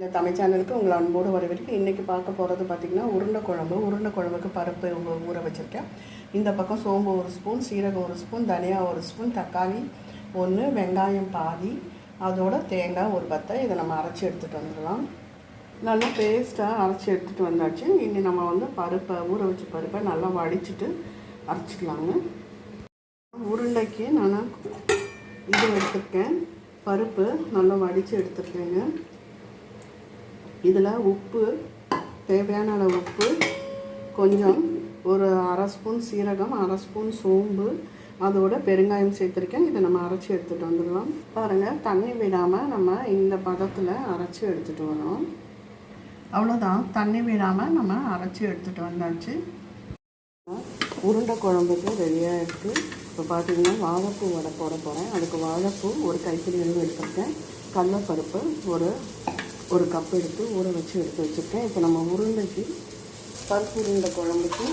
இந்த தமிழ் சேனலுக்கு உங்களை அன்போடு வரவேற்க இன்றைக்கி பார்க்க போகிறது பார்த்திங்கன்னா உருண்டை குழம்பு. உருண்டை குழம்புக்கு பருப்பு ஊற வச்சுருக்கேன். இந்த பக்கம் சோம்பு ஒரு ஸ்பூன் சீரகம் ஒரு ஸ்பூன் தனியா ஒரு ஸ்பூன் தக்காளி ஒன்று வெங்காயம் பாதி அதோட தேங்காய் ஒரு பத்தை. இதை நம்ம அரைச்சி எடுத்துகிட்டு வந்துடலாம். நல்லா பேஸ்ட்டாக அரைச்சி எடுத்துகிட்டு வந்தாச்சு. இனி நம்ம வந்து பருப்பை ஊற வச்ச பருப்பை நல்லா வடிச்சிட்டு அரைச்சிக்கலாங்க. உருண்டைக்கு நான் இது எடுத்துருக்கேன். பருப்பு நல்லா வடித்து எடுத்துருக்கேங்க. இதில் உப்பு தேவையான அளவு உப்பு கொஞ்சம் ஒரு அரை ஸ்பூன் சீரகம் அரை ஸ்பூன் சோம்பு அதோட பெருங்காயம் சேர்த்துருக்கேன். இதை நம்ம அரைச்சி எடுத்துகிட்டு வந்துடலாம். பாருங்கள் தண்ணி விடாமல் நம்ம இந்த பதத்தில் அரைச்சி எடுத்துகிட்டு வரோம். அவ்வளோதான் தண்ணி விடாமல் நம்ம அரைச்சி எடுத்துகிட்டு வந்தாச்சு. உருண்டை குழம்புக்கு ரெடியாக இருக்குது இப்போ பார்த்தீங்கன்னா வாழைப்பூ வடை போட போகிறேன் அதுக்கு வாழைப்பூ ஒரு கைப்பிடி அளவு எடுத்துருக்கேன். கடலைப்பருப்பு ஒரு ஒரு கப் எடுத்து ஊற வச்சு எடுத்து வச்சுருக்கேன். இப்போ நம்ம உருண்டைக்கு பருப்பு உருண்டை குழம்புக்கு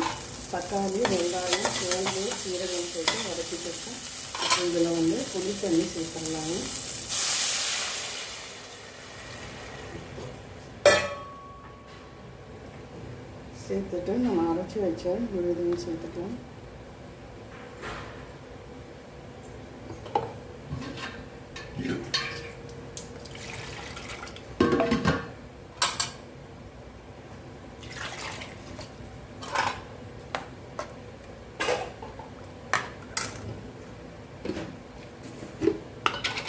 தக்காளி வெங்காயம் சோம்பு சீரகம் போட்டு வதக்கிட்டு இருக்கேன் இதில் வந்து புளி தண்ணி சேர்த்துடலாங்க சேர்த்துட்டு நம்ம அரைச்சி வச்ச விழுதையும் சேர்த்துக்கலாம்.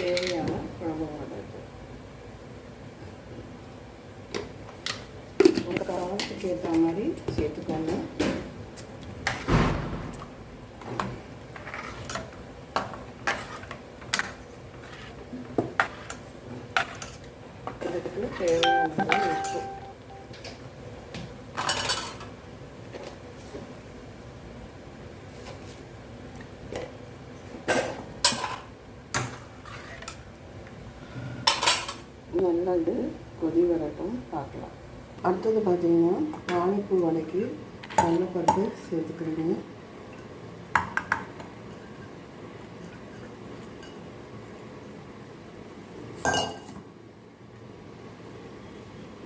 தேவையான குழம்பு வதக்கு உங்கள் காரத்துக்கு ஏற்ற மாதிரி சேர்த்துக்கோங்க இதுக்கு நல்லா இது கொதி வரட்டும் பார்க்கலாம். அடுத்தது பார்த்திங்கன்னா வாழைப்பூ வடைக்கு கடலைப்பருப்பு சேர்த்துக்கிறீங்க.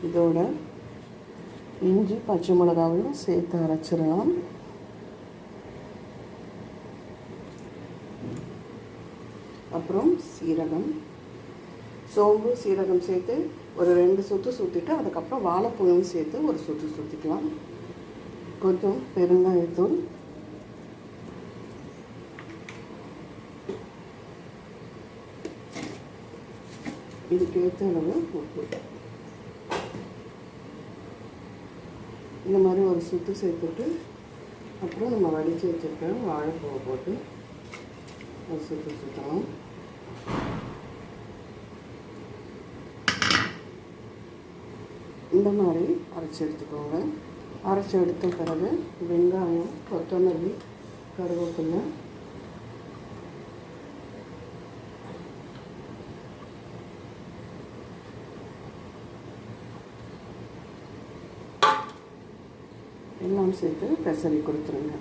இதோட இஞ்சி பச்சை மிளகாவையும் சேர்த்து அரைச்சிடலாம். அப்புறம் சீரகம் சோம்பு சீரகம் சேர்த்து ஒரு ரெண்டு சுற்று சுற்றிட்டு அதுக்கப்புறம் வாழைப்பூவும் சேர்த்து ஒரு சுற்று சுற்றிக்கலாம் கொஞ்சம் பெருங்காயத்தூள். இதுக்கேற்ற அளவு உப்பு. இந்த மாதிரி ஒரு சுற்று சேர்த்துட்டு அப்புறம் நம்ம வடித்து வச்சுருக்க வாழைப்பூவை போட்டு ஒரு சுற்று சுற்றலாம் இந்த மாதிரி அரைச்சி எடுத்துக்கோங்க. அரைச்சி எடுத்த பிறகு வெங்காயம் கொத்தமல்லி கருவேப்பிலை. எல்லாம் சேர்த்து பெசரி கொடுத்துருங்க.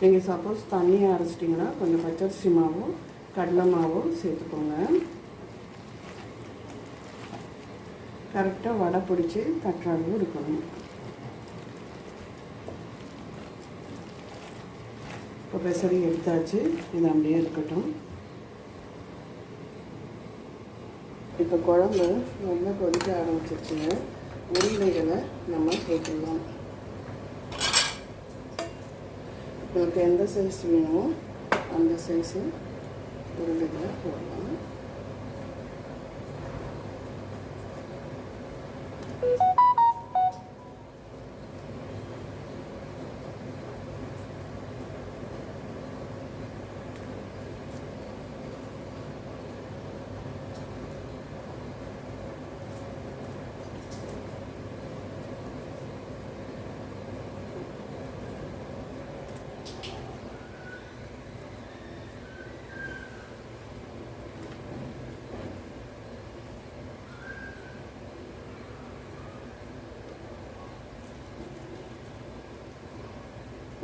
நீங்கள் சப்போஸ் தண்ணியை அரைச்சிட்டிங்கன்னா கொஞ்சம் பச்சரிசி மாவோ கடலை மாவோ சேர்த்துக்கோங்க. கரெக்டாக வடை பிடிச்சி தட்டுறாலும் இருக்கணும் இப்போ பெசரி எடுத்தாச்சு. இது அப்படியே இருக்கட்டும். இப்போ குழம்பு நல்லா கொதிக்க ஆரம்பிச்சிருச்சுங்க உருளைகளை நம்ம சேர்த்துக்கலாம் உங்களுக்கு எந்த சைஸ் வேணுமோ அந்த சைஸு உருளைகளை போடலாம்.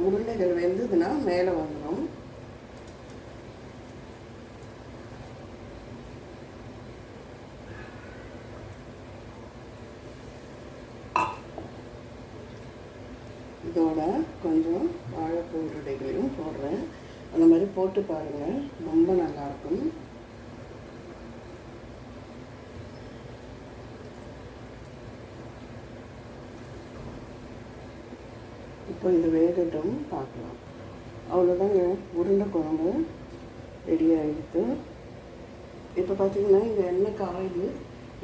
உருண்டைகள் வெந்ததுன்னா மேலே வந்துடும் இதோட கொஞ்சம் வாழைப்பூ உருண்டைகளையும் போடுறேன். அந்த மாதிரி போட்டு பாருங்கள் ரொம்ப நல்லாயிருக்கும் இப்போ இது வேகட்டும் பார்க்கலாம். அவ்வளோதாங்க உருண்டை குழம்பு ரெடி ஆகிடுது இப்போ பார்த்தீங்கன்னா இங்கே எண்ணெய் காயுது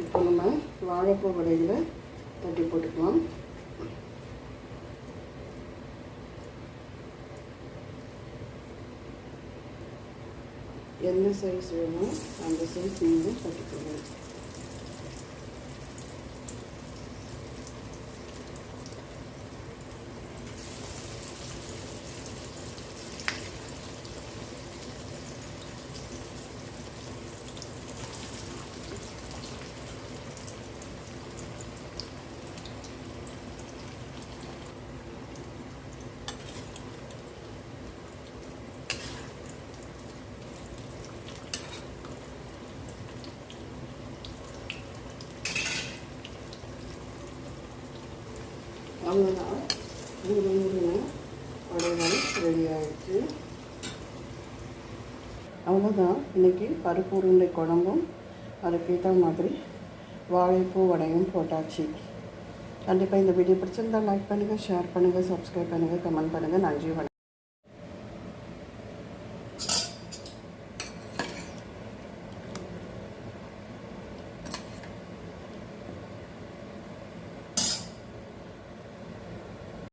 இப்போ நம்ம வாழைப்பூ வடையில் தட்டி போட்டுக்கலாம். எந்த சைஸ் வேணும் அந்த சைஸ் நீங்கள் தட்டிக்கணும் அவ்வளோதான் மூணு மூணு வடைகள் ரெடி ஆகிடுச்சு அவ்வளோதான் இன்றைக்கி பருப்பு உருண்டை குழம்பும் அதுக்கேற்ற மாதிரி வாழைப்பூ வடையும் போட்டாச்சு. கண்டிப்பாக இந்த வீடியோ பிடிச்சிருந்தால் லைக் பண்ணுங்கள் ஷேர் பண்ணுங்கள் சப்ஸ்கிரைப் பண்ணுங்கள் கமெண்ட் பண்ணுங்கள் நன்றி வணக்கம்.